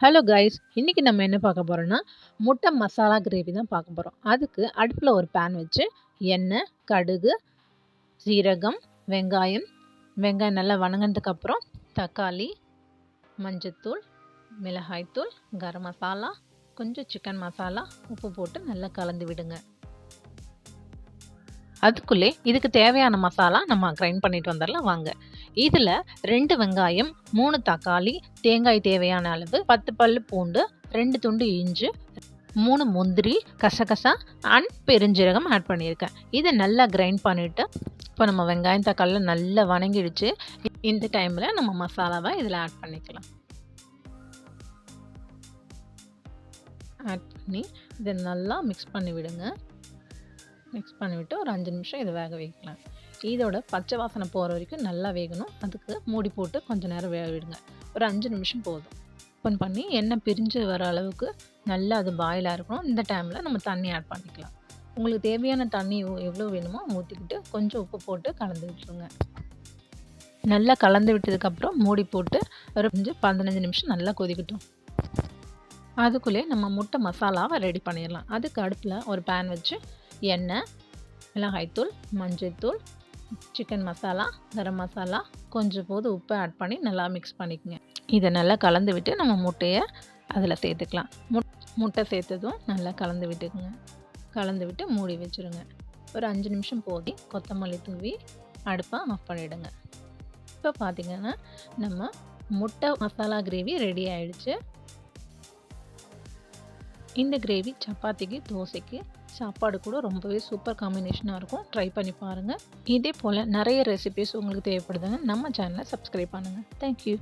Hello guys இன்றைக்கி நம்ம என்ன பார்க்க போகிறோன்னா முட்டை மசாலா கிரேவி தான் பார்க்க போகிறோம் அதுக்கு அடுப்பில் ஒரு பேன் வச்சு எண்ணெய் கடுகு சீரகம் வெங்காயம் வெங்காயம் நல்லா வணங்கினதுக்கப்புறம் தக்காளி மஞ்சத்தூள் மிளகாய்த்தூள் கரம் மசாலா கொஞ்சம் சிக்கன் மசாலா உப்பு போட்டு நல்லா கலந்து விடுங்க. அதுக்குள்ளே இதுக்கு தேவையான மசாலா நம்ம கிரைண்ட் பண்ணிட்டு வந்துடலாம். வாங்க. இதில் ரெண்டு வெங்காயம் மூணு தக்காளி தேங்காய் தேவையான அளவு பத்து பல் பூண்டு ரெண்டு துண்டு இஞ்சி மூணு முந்திரி கசகசா அண்ட் பெருஞ்சீரகம் ஆட் பண்ணியிருக்கேன். இதை நல்லா கிரைண்ட் பண்ணிவிட்டு இப்போ நம்ம வெங்காயம் தக்காளியில் நல்லா வணங்கிடுச்சு. இந்த டைமில் நம்ம மசாலாவை இதில் ஆட் பண்ணிக்கலாம். ஆட் பண்ணி இதை நல்லா மிக்ஸ் பண்ணி விடுங்க மிக்ஸ் பண்ணிவிட்டு ஒரு அஞ்சு நிமிஷம் இதை வேக வைக்கலாம். இதோட பச்சை வாசனை போகிற வரைக்கும் நல்லா வேகணும். அதுக்கு மூடி போட்டு கொஞ்சம் நேரம் வேக விடுங்க. ஒரு அஞ்சு நிமிஷம் போதும். ஓப்பன் பண்ணி எண்ணெய் பிரிஞ்சு வர அளவுக்கு நல்லா அது பாயிலாக இருக்கணும். இந்த டைமில் நம்ம தண்ணி ஆட் பண்ணிக்கலாம். உங்களுக்கு தேவையான தண்ணி எவ்வளோ வேணுமோ ஊற்றிக்கிட்டு கொஞ்சம் உப்பு போட்டு கலந்து விட்டுருங்க. நல்லா கலந்து விட்டதுக்கப்புறம் மூடி போட்டு ஒரு அஞ்சு பதினஞ்சு நிமிஷம் நல்லா கொதிக்கட்டும். அதுக்குள்ளே நம்ம முட்டை மசாலாவை ரெடி பண்ணிடலாம். அதுக்கு அடுப்பில் ஒரு பேன் வச்சு எண்ணெய் மிளகாய்த்தூள் மஞ்சள்தூள் சிக்கன் மசாலா கரம் மசாலா கொஞ்சம் போது உப்பு ஆட் பண்ணி நல்லா மிக்ஸ் பண்ணிக்கோங்க. இதை நல்லா கலந்து விட்டு நம்ம முட்டையை அதில் சேர்த்துக்கலாம். முட் முட்டை சேர்த்ததும் நல்லா கலந்து விட்டுக்குங்க. கலந்து விட்டு மூடி வச்சுருங்க. ஒரு அஞ்சு நிமிஷம் போதி கொத்தமல்லி தூவி அடுப்பை ஆஃப் பண்ணிவிடுங்க இப்போ பார்த்திங்கன்னா நம்ம முட்டை மசாலா கிரேவி ரெடி ஆயிடுச்சு. இந்த கிரேவி சப்பாத்திக்கு தோசைக்கு சாப்பாடு கூட ரொம்பவே சூப்பர் காம்பினேஷனாக இருக்கும். ட்ரை பண்ணி பாருங்கள் இதே போல் நிறைய ரெசிபிஸ் உங்களுக்கு தேவைப்படுதுங்க நம்ம சேனலை சப்ஸ்கிரைப் பண்ணுங்கள் தேங்க்யூ